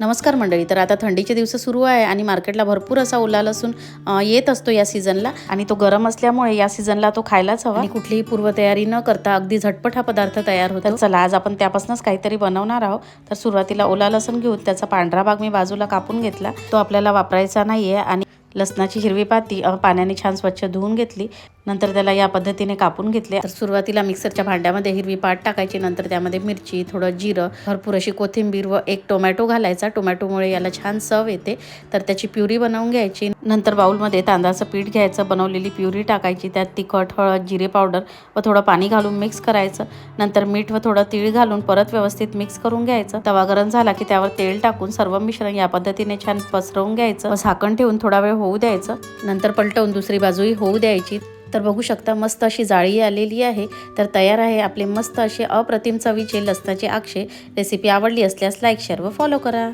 नमस्कार मंडळी तर आता थंडीचे दिवस सुरू आहे आणि मार्केटला भरपूर असा ओला लसूण येत असतो या सीझनला आणि तो गरम असल्यामुळे या सीझनला तो खायलाच हवा. आणि कुठलीही पूर्वतयारी न करता अगदी झटपट हा पदार्थ तयार होतो. चला आज आपण त्यापासूनच काहीतरी बनवणार आहोत. तर सुरुवातीला ओला लसूण घेऊन त्याचा पांढरा भाग मी बाजूला कापून घेतला. तो आपल्याला वापरायचा नाहीये आणि लसणाची हिरवी पाती पाण्याने छान स्वच्छ धुवून घेतली. नंतर त्याला या पद्धतीने कापून घेतले. तर सुरुवातीला मिक्सरच्या भांड्यामध्ये हिरवी पाट टाकायची नंतर त्यामध्ये मिरची थोडं जिरं भरपूर अशी कोथिंबीर व एक टोमॅटो घालायचा. टोमॅटोमुळे याला छान चव येते. तर त्याची प्युरी बनवून घ्यायची. नंतर बाउलमध्ये तांदळाचं पीठ घ्यायचं बनवलेली प्युरी टाकायची त्यात तिखट हळद जिरे पावडर व थोडं पाणी घालून मिक्स करायचं. नंतर मीठ व थोडं तीळ घालून परत व्यवस्थित मिक्स करून घ्यायचं. तवा गरम झाला की त्यावर तेल टाकून सर्व मिश्रण या पद्धतीने छान पसरवून घ्यायचं व झाकण ठेवून थोडा वेळ होऊ द्यायचं. नंतर पलटवून दुसरी बाजूही होऊ द्यायची. तर बघू शकता मस्त अशी जाळी आलेली आहे. तर तयार आहे आपले मस्त असे अप्रतिम चवीचे लसणाचे आक्षे. रेसिपी आवडली असल्यास लाईक शेअर व फॉलो करा.